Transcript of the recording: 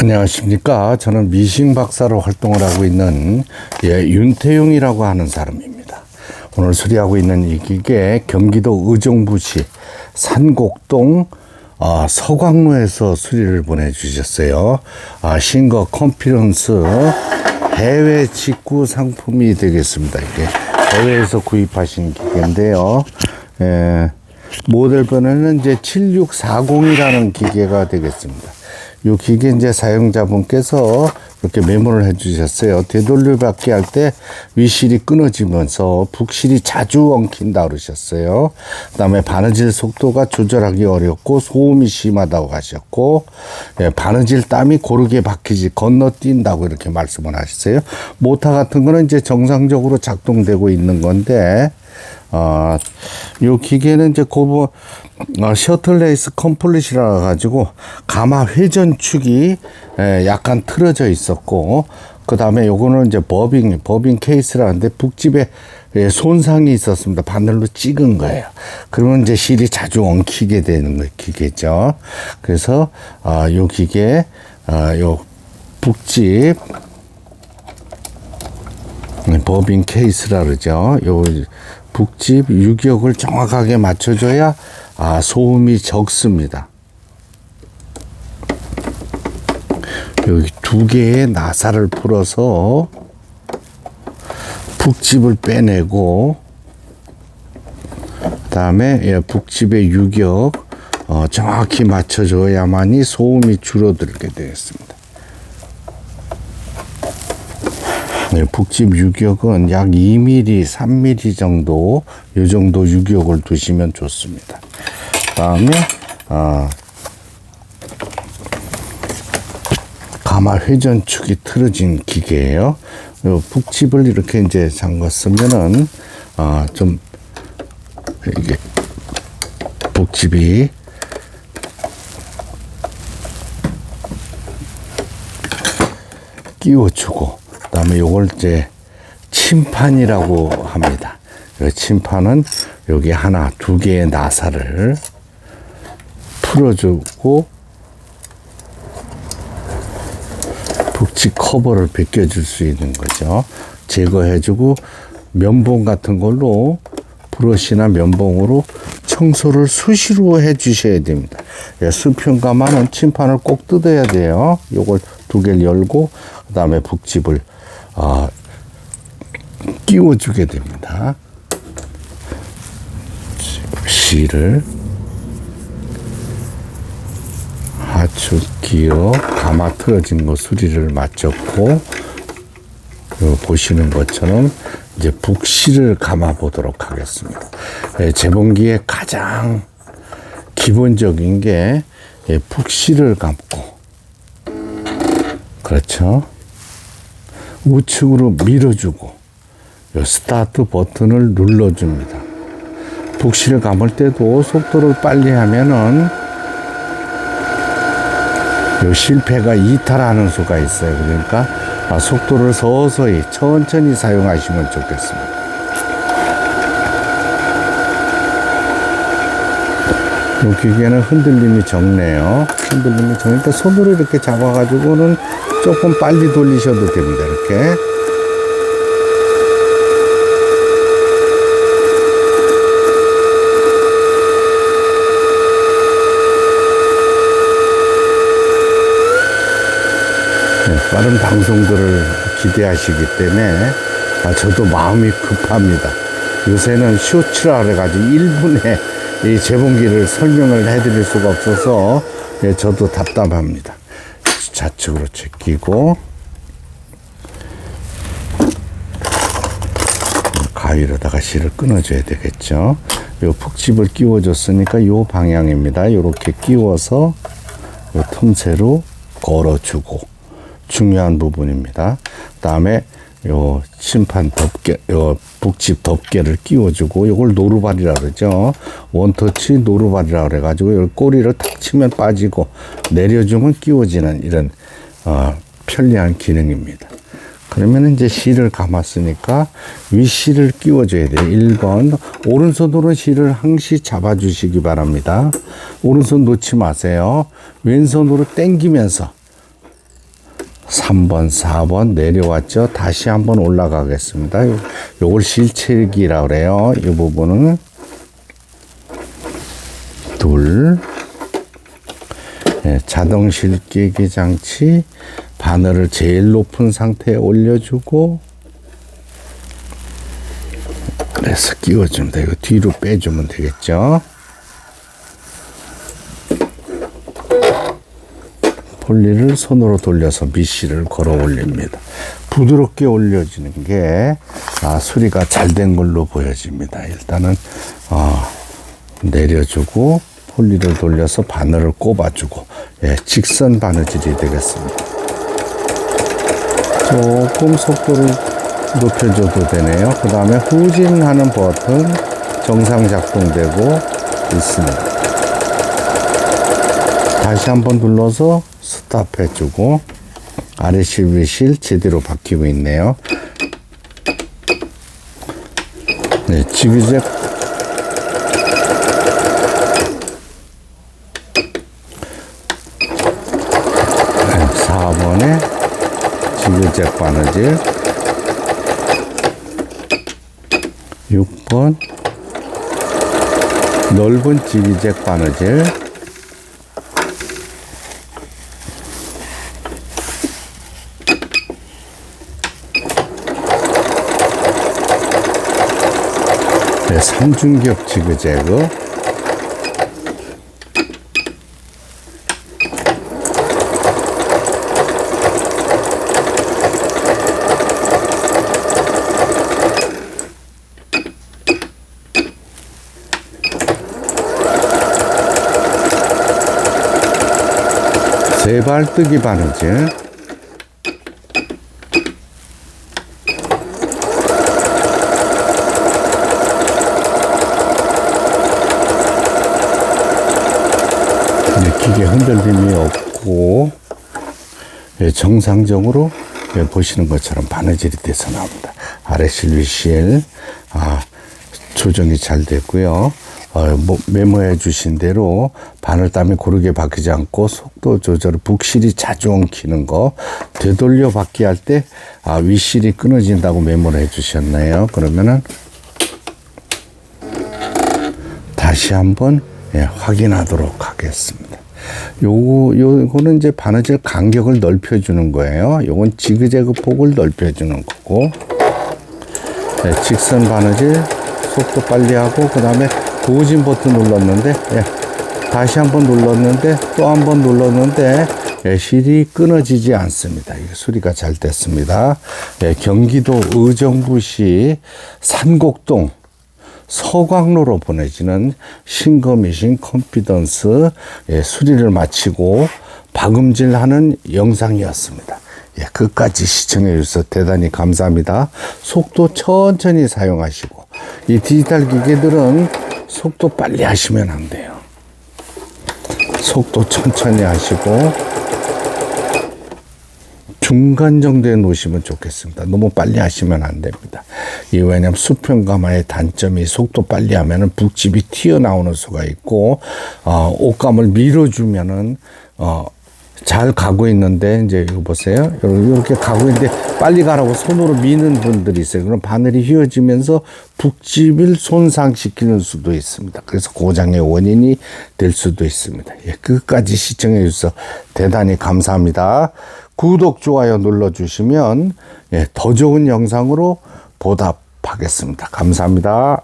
안녕하십니까. 저는 미싱 박사로 활동을 하고 있는 예, 윤태용이라고 하는 사람입니다. 오늘 수리하고 있는 이 기계 경기도 의정부시 산곡동 아, 서광로에서 수리를 보내주셨어요. 아, 싱거 컨피런스 해외 직구 상품이 되겠습니다. 이게 해외에서 구입하신 기계인데요. 예, 모델번호는 이제 7640이라는 기계가 되겠습니다. 이 기계 이제 사용자분께서 이렇게 메모를 해주셨어요. 되돌려받기 할 때 위실이 끊어지면서 북실이 자주 엉킨다 그러셨어요. 그 다음에 바느질 속도가 조절하기 어렵고 소음이 심하다고 하셨고 예, 바느질 땀이 고르게 박히지 건너뛴다고 이렇게 말씀을 하셨어요. 모터 같은 거는 이제 정상적으로 작동되고 있는 건데 어, 요 기계는 이제 고보 어, 셔틀 레이스 컴플릿이라 가지고 가마 회전축이 에, 약간 틀어져 있었고 그 다음에 요거는 이제 버빙 버빙 케이스라는데 북집에 예, 손상이 있었습니다. 바늘로 찍은 거예요. 그러면 이제 실이 자주 엉키게 되는 거 기계죠. 그래서 아, 요 기계 아, 요 북집 네, 법인 케이스라 그러죠. 요 북집 유격을 정확하게 맞춰줘야 아, 소음이 적습니다. 여기 두 개의 나사를 풀어서 북집을 빼내고 그다음에 예, 북집의 유격 어, 정확히 맞춰줘야만이 소음이 줄어들게 되겠습니다. 네, 북집 유격은 약 2mm, 3mm 정도, 이 정도 유격을 두시면 좋습니다. 다음에, 아, 가마 회전축이 틀어진 기계예요. 요 북집을 이렇게 이제 잠갔으면은, 아, 좀, 이게, 북집이 끼워주고 그 다음에 요걸 이제 침판이라고 합니다. 이 침판은 여기 하나 두 개의 나사를 풀어주고 북치 커버를 벗겨줄 수 있는 거죠. 제거해주고 면봉 같은 걸로 브러시나 면봉으로 청소를 수시로 해 주셔야 됩니다. 예, 수평 가마는 침판을 꼭 뜯어야 돼요. 요걸 두 개를 열고 그 다음에 북집을 아, 끼워주게 됩니다. 실을 하축 기어 가마 틀어진 거 수리를 마쳤고 요 보시는 것처럼 이제 북실을 감아 보도록 하겠습니다. 예, 재봉기의 가장 기본적인 게 예, 북실을 감고 그렇죠. 우측으로 밀어주고 요 스타트 버튼을 눌러줍니다. 북실을 감을 때도 속도를 빨리 하면은 요 실패가 이탈하는 수가 있어요. 그러니까 아, 속도를 서서히 천천히 사용하시면 좋겠습니다. 이 기계는 흔들림이 적네요. 흔들림이 적으니까 손으로 이렇게 잡아 가지고는 조금 빨리 돌리셔도 됩니다. 이렇게. 네, 빠른 방송들을 기대하시기 때문에 아, 저도 마음이 급합니다. 요새는 쇼츠라 그래가지고 1분에 이 재봉기를 설명을 해드릴 수가 없어서 예, 저도 답답합니다. 좌측으로 제끼고 가위로다가 실을 끊어줘야 되겠죠. 요 북집을 끼워줬으니까 요 방향입니다. 요렇게 끼워서 요 틈새로 걸어주고 중요한 부분입니다. 다음에 요 심판 덮개, 요 북집 덮개를 끼워주고 요걸 노루발이라 그러죠. 원터치 노루발이라 그래가지고 요 꼬리를 탁 치면 빠지고 내려주면 끼워지는 이런 어, 편리한 기능입니다. 그러면 이제 실을 감았으니까 윗실을 끼워줘야 돼요. 1번. 오른손으로 실을 항시 잡아주시기 바랍니다. 오른손 놓지 마세요. 왼손으로 당기면서 3번, 4번 내려왔죠. 다시 한번 올라가겠습니다. 요- 요걸 실체기라 그래요. 이 부분은 둘, 예, 자동 실기기 장치 바늘을 제일 높은 상태에 올려주고 그래서 끼워주면 돼요. 뒤로 빼주면 되겠죠. 폴리를 손으로 돌려서 미시를 걸어 올립니다. 부드럽게 올려지는 게 아, 수리가 잘 된 걸로 보여집니다. 일단은 어, 내려주고 폴리를 돌려서 바늘을 꼽아주고 예, 직선 바느질이 되겠습니다. 조금 속도를 높여줘도 되네요. 그 다음에 후진하는 버튼 정상 작동되고 있습니다. 다시 한번 눌러서 스탑해주고 아래 실비실 제대로 바뀌고 있네요. 네, 지그재 네, 4번에 지그재 바느질. 6번. 넓은 지그재 바느질 네, 삼중격 지그재그. 세발뜨기 바느질 네, 기계 흔들림이 없고 예, 정상적으로 예, 보시는 것처럼 바느질이 돼서 나옵니다. 아래 실리실 아, 조정이 잘 됐고요. 어, 뭐, 메모해 주신 대로 바늘땀이 고르게 바뀌지 않고 속도 조절, 북실이 자주 엉키는 거 되돌려 받기 할 때 아, 윗실이 끊어진다고 메모를 해 주셨나요? 그러면은 다시 한번 예, 확인하도록 하겠습니다. 요거 요거는 이제 바느질 간격을 넓혀 주는 거예요. 요건 지그재그 폭을 넓혀 주는 거고 예, 직선 바느질 속도 빨리 하고 그 다음에 도진 버튼 눌렀는데 예, 다시 한번 눌렀는데 또 한 번 눌렀는데 예, 실이 끊어지지 않습니다. 이게 수리가 잘 됐습니다. 예, 경기도 의정부시 산곡동 서광로로 보내지는 싱거미신 컨피던스 예, 수리를 마치고 박음질하는 영상이었습니다. 예, 끝까지 시청해 주셔서 대단히 감사합니다. 속도 천천히 사용하시고 이 디지털 기계들은 속도 빨리 하시면 안 돼요. 속도 천천히 하시고 중간 정도에 놓으시면 좋겠습니다. 너무 빨리 하시면 안 됩니다. 이 왜냐면 수평감화의 단점이 속도 빨리 하면은 북집이 튀어나오는 수가 있고 어, 옷감을 밀어주면은 어, 잘 가고 있는데 이제 이거 보세요. 이렇게 가고 있는데 빨리 가라고 손으로 미는 분들이 있어요. 그럼 바늘이 휘어지면서 북집을 손상시키는 수도 있습니다. 그래서 고장의 원인이 될 수도 있습니다. 예, 끝까지 시청해 주셔서 대단히 감사합니다. 구독, 좋아요 눌러주시면 예, 더 좋은 영상으로 보답하겠습니다. 감사합니다.